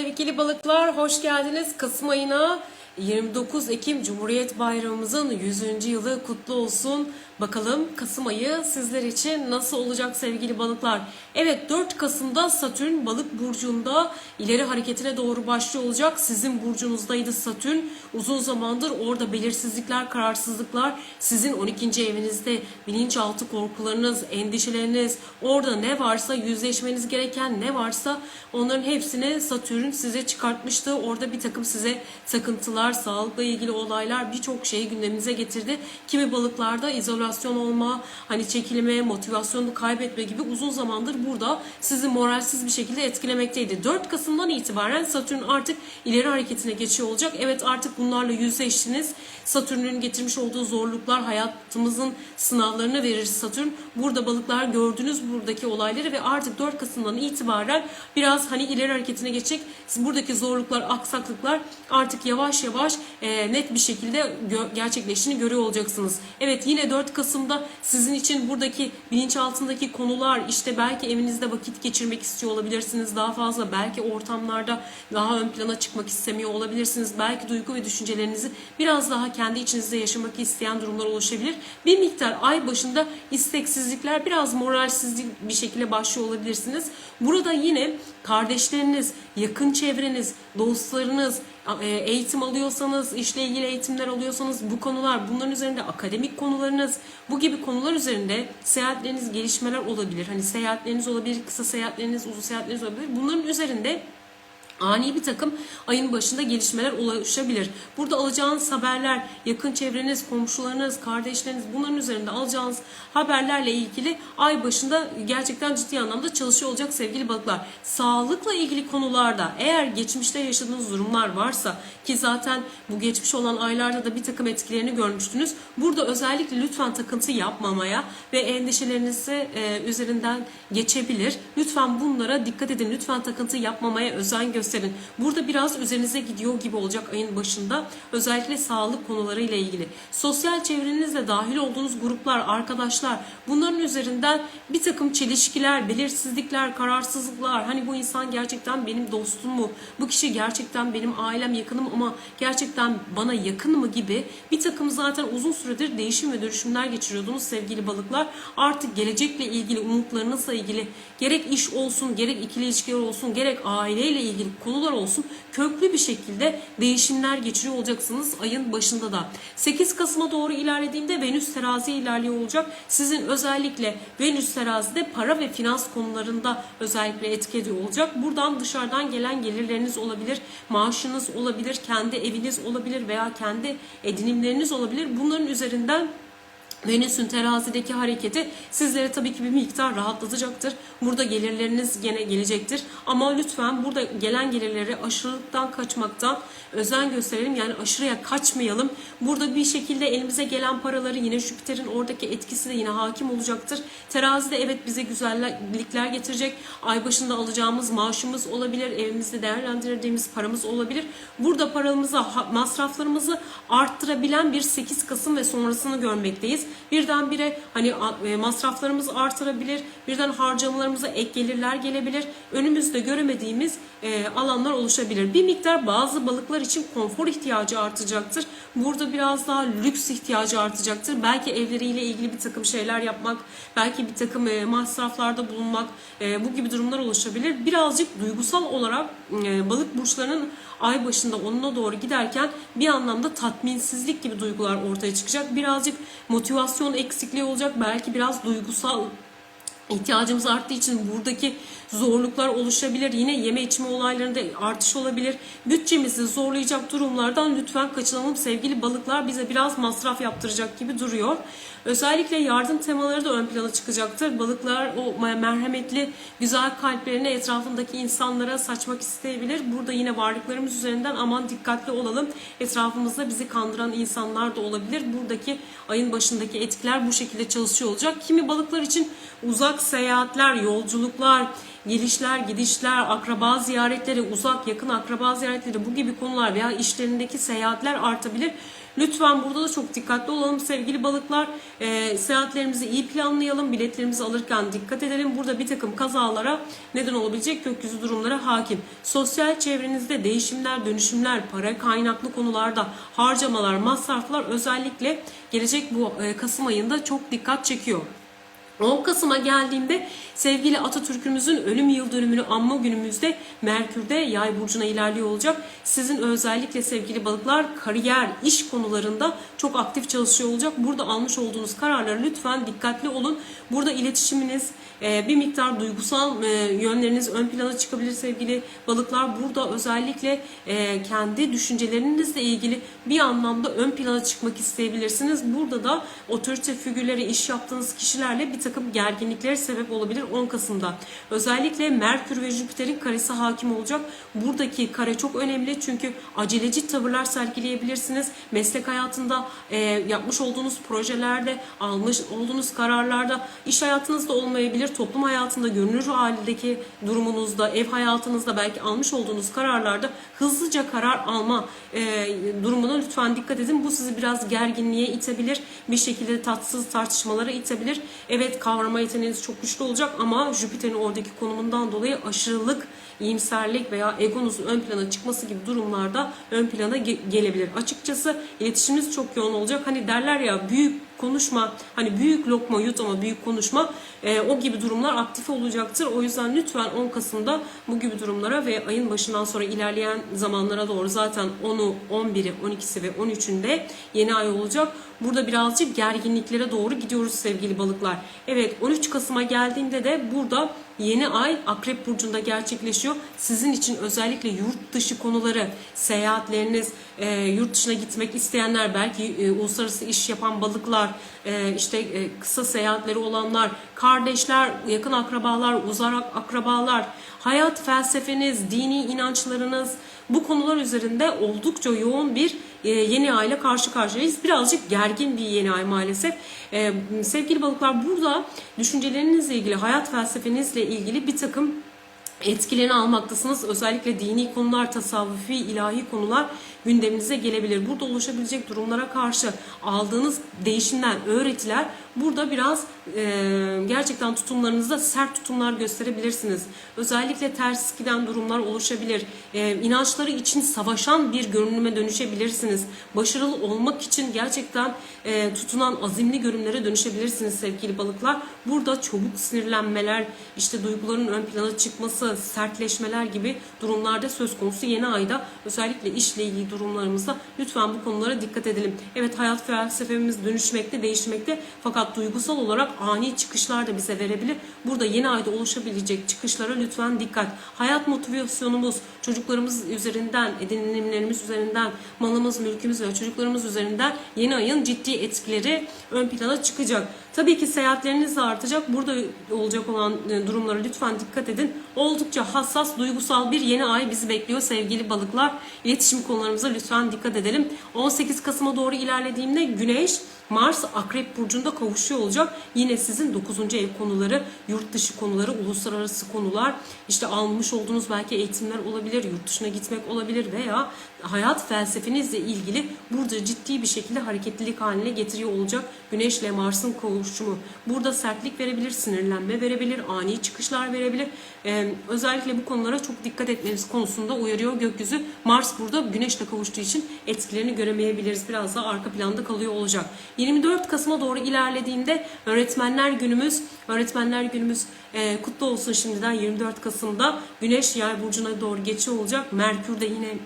Sevgili balıklar hoş geldiniz. Kasım ayına 29 Ekim Cumhuriyet Bayramımızın 100. yılı kutlu olsun. Bakalım Kasım ayı sizler için nasıl olacak sevgili balıklar? Evet 4 Kasım'da Satürn balık burcunda ileri hareketine doğru başlıyor olacak. Sizin burcunuzdaydı Satürn. Uzun zamandır orada belirsizlikler, kararsızlıklar sizin 12. evinizde bilinçaltı korkularınız, endişeleriniz, orada ne varsa yüzleşmeniz gereken ne varsa onların hepsini Satürn size çıkartmıştı. Orada bir takım size takıntılar, sağlıkla ilgili olaylar birçok şeyi gündeminize getirdi. Kimi balıklarda izolasyon olma, hani çekilme, motivasyonunu kaybetme gibi uzun zamandır burada sizi moralsiz bir şekilde etkilemekteydi. 4 Kasım'dan itibaren Satürn artık ileri hareketine geçiyor olacak. Evet artık bunlarla yüzleştiniz. Satürn'ün getirmiş olduğu zorluklar hayatımızın sınavlarını verir Satürn. Burada balıklar gördünüz buradaki olayları ve artık 4 Kasım'dan itibaren biraz hani ileri hareketine geçecek. Buradaki zorluklar, aksaklıklar artık yavaş yavaş e, net bir şekilde gö- gerçekleştiğini görüyor olacaksınız. Evet yine 4 Kasım'da sizin için buradaki bilinçaltındaki konular işte belki evinizde vakit geçirmek istiyor olabilirsiniz daha fazla. Belki ortamlarda daha ön plana çıkmak istemiyor olabilirsiniz. Belki duygu ve düşüncelerinizi biraz daha kendi içinizde yaşamak isteyen durumlar oluşabilir. Bir miktar ay başında isteksizlikler biraz moralsizlik bir şekilde başlıyor olabilirsiniz. Burada yine kardeşleriniz, yakın çevreniz, dostlarınız, eğitim alıyorsanız, işle ilgili eğitimler alıyorsanız bu konular, bunların üzerinde akademik konularınız, bu gibi konular üzerinde seyahatleriniz, gelişmeler olabilir. Hani seyahatleriniz olabilir, kısa seyahatleriniz, uzun seyahatleriniz olabilir. Bunların üzerinde ani bir takım ayın başında gelişmeler oluşabilir. Burada alacağınız haberler, yakın çevreniz, komşularınız, kardeşleriniz bunların üzerinde alacağınız haberlerle ilgili ay başında gerçekten ciddi anlamda çalışıyor olacak sevgili balıklar. Sağlıkla ilgili konularda eğer geçmişte yaşadığınız durumlar varsa ki zaten bu geçmiş olan aylarda da bir takım etkilerini görmüştünüz. Burada özellikle lütfen takıntı yapmamaya ve endişelerinizi e, üzerinden geçebilir. Lütfen bunlara dikkat edin. Lütfen takıntı yapmamaya özen gösterin. Burada biraz üzerinize gidiyor gibi olacak ayın başında. Özellikle sağlık konularıyla ilgili. Sosyal çevrenizle dahil olduğunuz gruplar, arkadaşlar bunların üzerinden bir takım çelişkiler, belirsizlikler, kararsızlıklar. Hani bu insan gerçekten benim dostum mu? Bu kişi gerçekten benim ailem yakınım ama gerçekten bana yakın mı gibi bir takım zaten uzun süredir değişim ve dönüşümler geçiriyordunuz sevgili balıklar. Artık gelecekle ilgili umutlarınızla ilgili gerek iş olsun, gerek ikili ilişkiler olsun, gerek aileyle ilgili konular olsun köklü bir şekilde değişimler geçiriyor olacaksınız ayın başında da. 8 Kasım'a doğru ilerlediğinde Venüs teraziye ilerliyor olacak. Sizin özellikle Venüs terazide para ve finans konularında özellikle etki ediyor olacak. Buradan dışarıdan gelen gelirleriniz olabilir, maaşınız olabilir, kendi eviniz olabilir veya kendi edinimleriniz olabilir. Bunların üzerinden Venüs'ün terazideki hareketi sizlere tabii ki bir miktar rahatlatacaktır. Burada gelirleriniz gene gelecektir. Ama lütfen burada gelen gelirleri aşırılıktan kaçmaktan özen gösterelim. Yani aşırıya kaçmayalım. Burada bir şekilde elimize gelen paraları yine Jüpiter'in oradaki etkisi de yine hakim olacaktır. Terazide evet bize güzellikler getirecek. Ay başında alacağımız maaşımız olabilir. Evimizde değerlendirdiğimiz paramız olabilir. Burada paramızı, masraflarımızı arttırabilen bir 8 Kasım ve sonrasını görmekteyiz. Birdenbire hani e, masraflarımız artırabilir. Birden harcamalarımıza ek gelirler gelebilir. Önümüzde göremediğimiz e, alanlar oluşabilir. Bir miktar bazı balıklar için konfor ihtiyacı artacaktır. Burada biraz daha lüks ihtiyacı artacaktır. Belki evleriyle ilgili bir takım şeyler yapmak, belki bir takım e, masraflarda bulunmak, e, bu gibi durumlar oluşabilir. Birazcık duygusal olarak e, balık burçlarının ay başında onuna doğru giderken bir anlamda tatminsizlik gibi duygular ortaya çıkacak. Birazcık motivasyon eksikliği olacak. Belki biraz duygusal ihtiyacımız arttığı için buradaki zorluklar oluşabilir. Yine yeme içme olaylarında artış olabilir. Bütçemizi zorlayacak durumlardan lütfen kaçınalım sevgili balıklar. Bize biraz masraf yaptıracak gibi duruyor. Özellikle yardım temaları da ön plana çıkacaktır. Balıklar o merhametli, güzel kalplerini etrafındaki insanlara saçmak isteyebilir. Burada yine varlıklarımız üzerinden aman dikkatli olalım. Etrafımızda bizi kandıran insanlar da olabilir. Buradaki ayın başındaki etkiler bu şekilde çalışıyor olacak. Kimi balıklar için uzak seyahatler, yolculuklar, gelişler, gidişler, akraba ziyaretleri, uzak yakın akraba ziyaretleri bu gibi konular veya işlerindeki seyahatler artabilir. Lütfen burada da çok dikkatli olalım sevgili balıklar. Ee, seyahatlerimizi iyi planlayalım. Biletlerimizi alırken dikkat edelim. Burada bir takım kazalara neden olabilecek gökyüzü durumlara hakim. Sosyal çevrenizde değişimler, dönüşümler, para kaynaklı konularda harcamalar, masraflar özellikle gelecek bu e, Kasım ayında çok dikkat çekiyor. 10 Kasım'a geldiğinde sevgili Atatürk'ümüzün ölüm yıl dönümünü anma günümüzde Merkür'de yay burcuna ilerliyor olacak. Sizin özellikle sevgili balıklar kariyer, iş konularında çok aktif çalışıyor olacak. Burada almış olduğunuz kararlara lütfen dikkatli olun. Burada iletişiminiz, e, bir miktar duygusal e, yönleriniz ön plana çıkabilir sevgili balıklar. Burada özellikle e, kendi düşüncelerinizle ilgili bir anlamda ön plana çıkmak isteyebilirsiniz. Burada da otorite figürleri, iş yaptığınız kişilerle bir takım gerginliklere sebep olabilir 10 Kasım'da. Özellikle Merkür ve Jüpiter'in karesi hakim olacak. Buradaki kare çok önemli çünkü aceleci tavırlar sergileyebilirsiniz. Meslek hayatında e, yapmış olduğunuz projelerde, almış olduğunuz kararlarda, iş hayatınızda olmayabilir, toplum hayatında görünür haldeki durumunuzda, ev hayatınızda belki almış olduğunuz kararlarda hızlıca karar alma e, durumuna lütfen dikkat edin. Bu sizi biraz gerginliğe itebilir, bir şekilde tatsız tartışmalara itebilir. Evet kavrama yeteneğiniz çok güçlü olacak ama Jüpiter'in oradaki konumundan dolayı aşırılık, iyimserlik veya egonuzun ön plana çıkması gibi durumlarda ön plana ge- gelebilir. Açıkçası iletişiminiz çok yoğun olacak. Hani derler ya büyük konuşma, hani büyük lokma yut ama büyük konuşma e, o gibi durumlar aktif olacaktır. O yüzden lütfen 10 Kasım'da bu gibi durumlara ve ayın başından sonra ilerleyen zamanlara doğru zaten 10'u, 11'i, 12'si ve 13'ünde yeni ay olacak. Burada birazcık gerginliklere doğru gidiyoruz sevgili balıklar. Evet 13 Kasım'a geldiğinde de burada yeni ay Akrep Burcu'nda gerçekleşiyor. Sizin için özellikle yurt dışı konuları, seyahatleriniz, e, yurt dışına gitmek isteyenler, belki e, uluslararası iş yapan balıklar, e, işte e, kısa seyahatleri olanlar, kardeşler, yakın akrabalar, uzak akrabalar, hayat felsefeniz, dini inançlarınız, bu konular üzerinde oldukça yoğun bir e, yeni ay ile karşı karşıyayız. Birazcık gergin bir yeni ay maalesef. E, sevgili balıklar burada düşüncelerinizle ilgili, hayat felsefenizle ilgili bir takım etkilerini almaktasınız. Özellikle dini konular, tasavvufi, ilahi konular gündeminize gelebilir. Burada oluşabilecek durumlara karşı aldığınız değişimler, öğretiler burada biraz e, gerçekten tutumlarınızda sert tutumlar gösterebilirsiniz. Özellikle ters giden durumlar oluşabilir. E, inançları için savaşan bir görünüme dönüşebilirsiniz. Başarılı olmak için gerçekten e, tutunan azimli görünümlere dönüşebilirsiniz sevgili balıklar. Burada çabuk sinirlenmeler, işte duyguların ön plana çıkması, sertleşmeler gibi durumlarda söz konusu yeni ayda özellikle işle ilgili durumlarımızda lütfen bu konulara dikkat edelim. Evet hayat felsefemiz dönüşmekte, değişmekte fakat duygusal olarak ani çıkışlar da bize verebilir. Burada yeni ayda oluşabilecek çıkışlara lütfen dikkat. Hayat motivasyonumuz çocuklarımız üzerinden, edinimlerimiz üzerinden, malımız, mülkümüz ve çocuklarımız üzerinden yeni ayın ciddi etkileri ön plana çıkacak. Tabii ki seyahatleriniz de artacak. Burada olacak olan e, durumlara lütfen dikkat edin. Oldukça hassas, duygusal bir yeni ay bizi bekliyor sevgili balıklar. İletişim konularımıza lütfen dikkat edelim. 18 Kasım'a doğru ilerlediğimde Güneş Mars Akrep Burcu'nda kavuşuyor olacak. Yine sizin 9. ev konuları, yurt dışı konuları, uluslararası konular, işte almış olduğunuz belki eğitimler olabilir, yurt dışına gitmek olabilir veya hayat felsefenizle ilgili burada ciddi bir şekilde hareketlilik haline getiriyor olacak Güneş ile Mars'ın kavuşumu. Burada sertlik verebilir, sinirlenme verebilir, ani çıkışlar verebilir. Ee, özellikle bu konulara çok dikkat etmeniz konusunda uyarıyor gökyüzü. Mars burada Güneş'le kavuştuğu için etkilerini göremeyebiliriz. Biraz daha arka planda kalıyor olacak. 24 Kasım'a doğru ilerlediğinde öğretmenler günümüz, öğretmenler günümüz e, kutlu olsun şimdiden 24 Kasım'da Güneş Yay burcuna doğru geçiyor olacak. Merkür de yine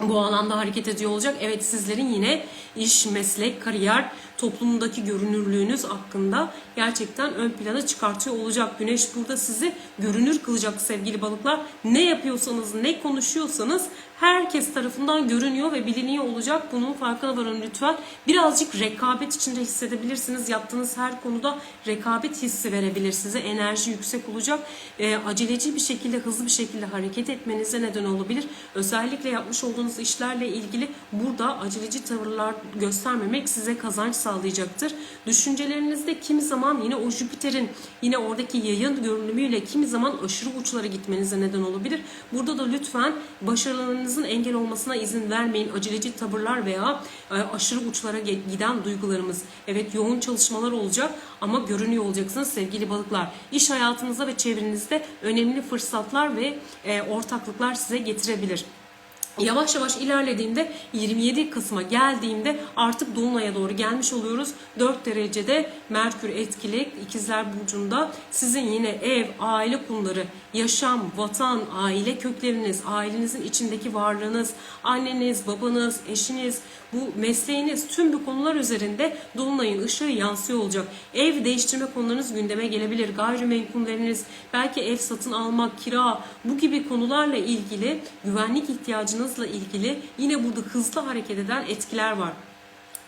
bu alanda hareket ediyor olacak. Evet sizlerin yine iş, meslek, kariyer, toplumdaki görünürlüğünüz hakkında gerçekten ön plana çıkartıyor olacak. Güneş burada sizi görünür kılacak sevgili balıklar. Ne yapıyorsanız, ne konuşuyorsanız herkes tarafından görünüyor ve biliniyor olacak. Bunun farkına varın lütfen. Birazcık rekabet içinde hissedebilirsiniz. Yaptığınız her konuda rekabet hissi verebilir size. Enerji yüksek olacak. E, aceleci bir şekilde, hızlı bir şekilde hareket etmenize neden olabilir. Özellikle yapmış olduğunuz işlerle ilgili burada aceleci tavırlar göstermemek size kazanç sağlayacaktır. Düşüncelerinizde kimi zaman yine o Jüpiter'in yine oradaki yayın görünümüyle kimi zaman aşırı uçlara gitmenize neden olabilir. Burada da lütfen başarılarınızın engel olmasına izin vermeyin. Aceleci tavırlar veya e, aşırı uçlara giden duygularımız. Evet yoğun çalışmalar olacak ama görünüyor olacaksınız sevgili balıklar. İş hayatınızda ve çevrenizde önemli fırsatlar ve e, ortaklıklar size getirebilir. Yavaş yavaş ilerlediğimde 27 Kasım'a geldiğimde artık Dolunay'a doğru gelmiş oluyoruz. 4 derecede Merkür etkili İkizler Burcu'nda sizin yine ev, aile konuları, yaşam, vatan, aile kökleriniz, ailenizin içindeki varlığınız, anneniz, babanız, eşiniz, bu mesleğiniz tüm bu konular üzerinde Dolunay'ın ışığı yansıyor olacak. Ev değiştirme konularınız gündeme gelebilir. Gayrimenkulleriniz, belki ev satın almak, kira bu gibi konularla ilgili güvenlik ihtiyacınızla ilgili yine burada hızlı hareket eden etkiler var.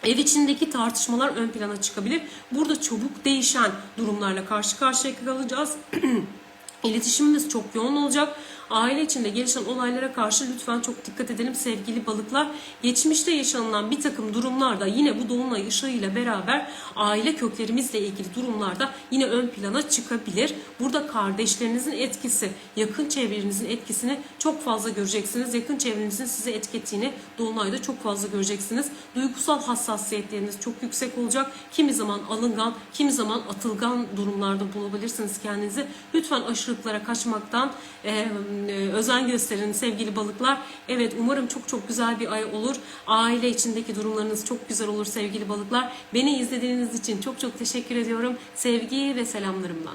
Ev içindeki tartışmalar ön plana çıkabilir. Burada çabuk değişen durumlarla karşı karşıya kalacağız. İletişimimiz çok yoğun olacak. Aile içinde gelişen olaylara karşı lütfen çok dikkat edelim sevgili balıklar. Geçmişte yaşanılan bir takım durumlarda yine bu dolunay ışığıyla beraber aile köklerimizle ilgili durumlarda yine ön plana çıkabilir. Burada kardeşlerinizin etkisi, yakın çevrenizin etkisini çok fazla göreceksiniz. Yakın çevrenizin size etki ettiğini dolunayda çok fazla göreceksiniz. Duygusal hassasiyetleriniz çok yüksek olacak. Kimi zaman alıngan, kimi zaman atılgan durumlarda bulabilirsiniz kendinizi. Lütfen aşırılıklara kaçmaktan e, özen gösterin sevgili balıklar. Evet umarım çok çok güzel bir ay olur. Aile içindeki durumlarınız çok güzel olur sevgili balıklar. Beni izlediğiniz için çok çok teşekkür ediyorum. Sevgi ve selamlarımla.